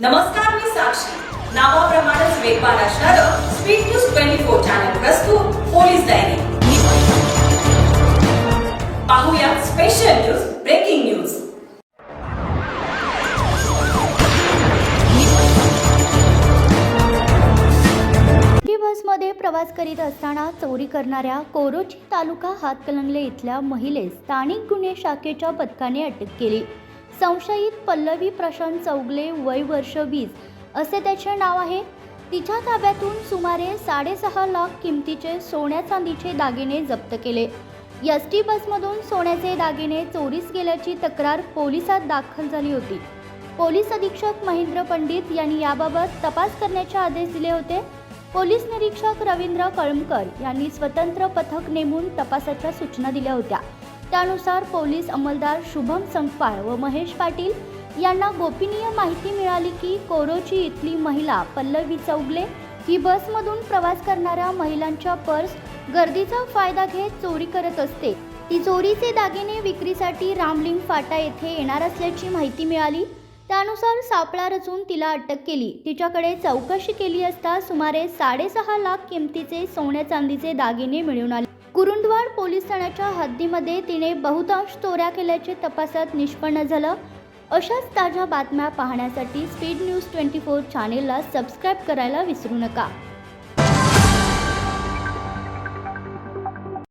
नमस्कार मी साक्षी. नावाप्रमाणेच वेगवान असणारं speed news twenty four channel प्रस्तुत पोलीस डायरी पाहूया स्पेशल न्यूज ब्रेकिंग न्यूज बसमध्ये प्रवास करीत असताना चोरी करणाऱ्या कोरोची तालुका हातकलंगले इथल्या महिलेस स्थानिक गुन्हे शाखेच्या पथकाने अटक केली. संशयित पल्लवी प्रशांत चौगले वय वर्ष वीस असे त्याचे नाव आहे. तिच्या ताब्यातून सुमारे साडेसहा लाख किमतीचे सोन्या चांदीचे दागिने जप्त केले. एस टी बसमधून सोन्याचे दागिने चोरीस गेल्याची तक्रार पोलिसात दाखल झाली होती. पोलीस अधीक्षक महेंद्र पंडित यांनी याबाबत तपास करण्याचे आदेश दिले होते. पोलीस निरीक्षक रवींद्र कळमकर यांनी स्वतंत्र पथक नेमून तपासाच्या सूचना दिल्या होत्या. त्यानुसार पोलीस अंमलदार शुभम संपाळ व महेश पाटील यांना गोपनीय माहिती मिळाली की कोरोची इथली महिला पल्लवी चौगले ही बसमधून प्रवास करणाऱ्या महिलांच्या पर्स गर्दीचा फायदा घेत चोरी करत असते. ती चोरीचे दागिने विक्रीसाठी रामलिंग फाटा येथे येणार असल्याची माहिती मिळाली. त्यानुसार सापळा रचून तिला अटक केली. तिच्याकडे चौकशी केली असता सुमारे साडेसहा लाख किमतीचे सोन्या चांदीचे दागिने मिळून आले. कुरुंदवाड पोलीस ठाण्याच्या हद्दीमध्ये तिने बहुतांश चोऱ्या केल्याचे तपासात निष्पन्न झालं. अशाच ताज्या बातम्या पाहण्यासाठी स्पीड न्यूज ट्वेंटी फोर चॅनेलला सबस्क्राईब करायला विसरू नका.